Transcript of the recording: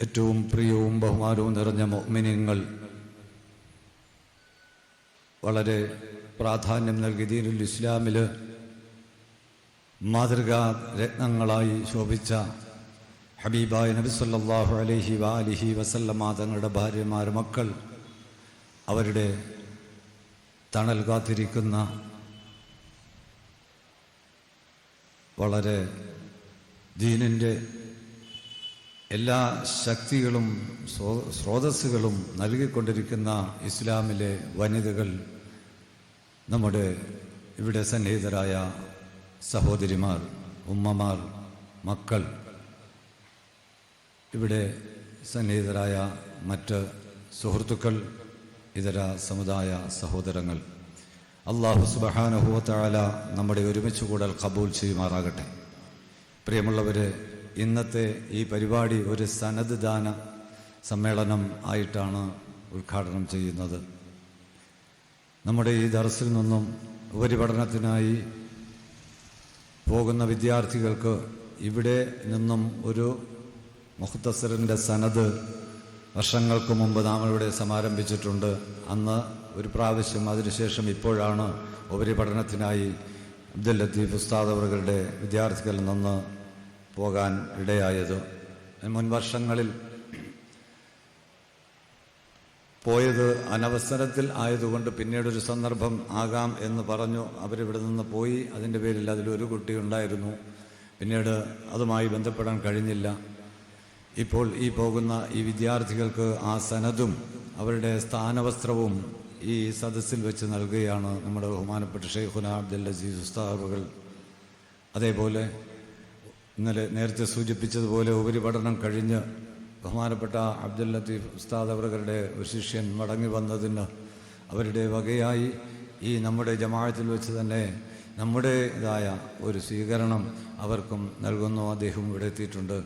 ഏറ്റവും പ്രിയവും ബഹുമാനവും നിറഞ്ഞ മോമിനിയങ്ങൾ വളരെ പ്രാധാന്യം നൽകി ദീനുൽ ഇസ്ലാമിൽ മാതൃകാ രത്നങ്ങളായി ശോഭിച്ച ഹബീബായ നബി സല്ലാഹു അലഹി വാലിഹി വസല്ലമ തങ്ങളുടെ ഭാര്യമാർ മക്കൾ അവരുടെ തണൽ കാത്തിരിക്കുന്ന വളരെ ദീനിന്റെ എല്ലാ ശക്തികളും സ്രോതസ്സുകളും നൽകിക്കൊണ്ടിരിക്കുന്ന ഇസ്ലാമിലെ വനിതകൾ നമ്മുടെ ഇവിടെ സന്നിഹിതരായ സഹോദരിമാർ ഉമ്മമാർ മക്കൾ ഇവിടെ സന്നിഹിതരായ മറ്റ് സുഹൃത്തുക്കൾ ഇതര സമുദായ സഹോദരങ്ങൾ. അള്ളാഹു സുബഹാനുഭവത്താല നമ്മുടെ ഒരുമിച്ച് കൂടൽ കബൂൽ ചെയ്യുമാറാകട്ടെ. പ്രിയമുള്ളവരെ ഇന്നത്തെ ഈ പരിപാടി ഒരു സനദ് ദാന സമ്മേളനം ആയിട്ടാണ് ഉദ്ഘാടനം ചെയ്യുന്നത്. നമ്മുടെ ഈ ദർസിൽ നിന്നും ഉപരിപഠനത്തിനായി പോകുന്ന വിദ്യാർത്ഥികൾക്ക് ഇവിടെ നിന്നും ഒരു മുഖത്തസറിന്റെ സനദ് വർഷങ്ങൾക്ക് മുമ്പ് നാം ഇവിടെ സമാരംഭിച്ചിട്ടുണ്ട്. അന്ന് ഒരു പ്രാവശ്യം അതിനുശേഷം ഇപ്പോഴാണ് ഉപരിപഠനത്തിനായി അബ്ദുൽ ലത്തീഫ് ഉസ്താദ് അവരുടെ വിദ്യാർത്ഥികളിൽ നിന്ന് പോകാൻ ഇടയായത്. മുൻവർഷങ്ങളിൽ പോയത് അനവസരത്തിൽ ആയതുകൊണ്ട് പിന്നീടൊരു സന്ദർഭം ആകാം എന്ന് പറഞ്ഞു. അവരിവിടെ നിന്ന് പോയി. അതിന്റെ പേരിൽ അതിലൊരു കുട്ടി ഉണ്ടായിരുന്നു. പിന്നീട് അതുമായി ബന്ധപ്പെടാൻ കഴിഞ്ഞില്ല. ഇപ്പോൾ ഈ പോകുന്ന ഈ വിദ്യാർത്ഥികൾക്ക് ആ സനതും അവരുടെ സ്ഥാനവസ്ത്രവും ഈ സദസ്സിൽ വെച്ച് നൽകുകയാണ് നമ്മുടെ ബഹുമാനപ്പെട്ട ഷെയ്ഖുന അബ്ദുൽ അസീസ് ഉസ്താഹുകൾ അതേപോലെ ഇന്നലെ നേരത്തെ സൂചിപ്പിച്ചതുപോലെ ഉപരിപഠനം കഴിഞ്ഞ് ബഹുമാനപ്പെട്ട അബ്ദുൽ ലത്തീഫ് ഉസ്താദ് അവരുടെ ശിഷ്യൻ മടങ്ങി വന്നതിന് അവരുടെ വകയായി ഈ നമ്മുടെ ജമാഅത്തിൽ വെച്ച് തന്നെ നമ്മുടേതായ ഒരു സ്വീകരണം അവർക്കും നൽകുന്നു. അദ്ദേഹം ഇവിടെ എത്തിയിട്ടുണ്ട്.